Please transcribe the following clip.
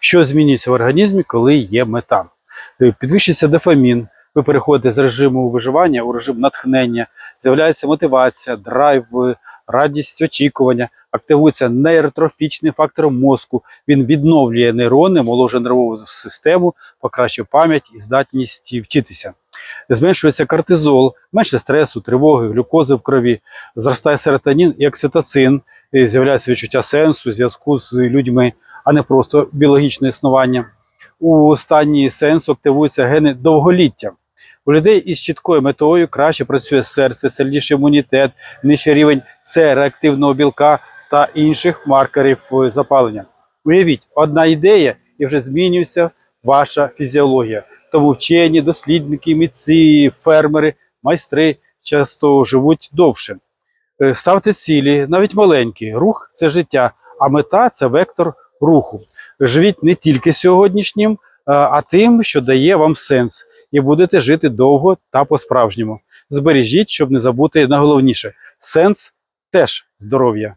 Що змінюється в організмі, коли є мета? Е, Підвищується дофамін, ви переходите з режиму виживання у режим натхнення, з'являється мотивація, драйв, е, радість очікування, активується нейротрофічний фактор мозку. Він відновлює нейрони, моложе нервову систему, покращує пам'ять і здатність вчитися. Зменшується кортизол, менше стресу, тривоги, глюкози в крові, зростає серотонін і окситоцин, з'являється відчуття сенсу, зв'язку з людьми, а не просто біологічне існування. У стані сенсу активуються гени довголіття. У людей із чіткою метою краще працює серце, сильніший імунітет, нижчий рівень С реактивного білка та інших маркерів запалення. Уявіть, одна ідея і вже змінюється ваша фізіологія. Тому вчені, дослідники, митці, фермери, майстри часто живуть довше. Е, Ставте цілі, навіть маленькі. Рух це життя, а мета це вектор руху. Живіть не тільки сьогоднішнім, е, а тим, що дає вам сенс, і будете жити довго та по-справжньому. Збережіть, щоб не забути найголовніше: сенс теж здоров'я.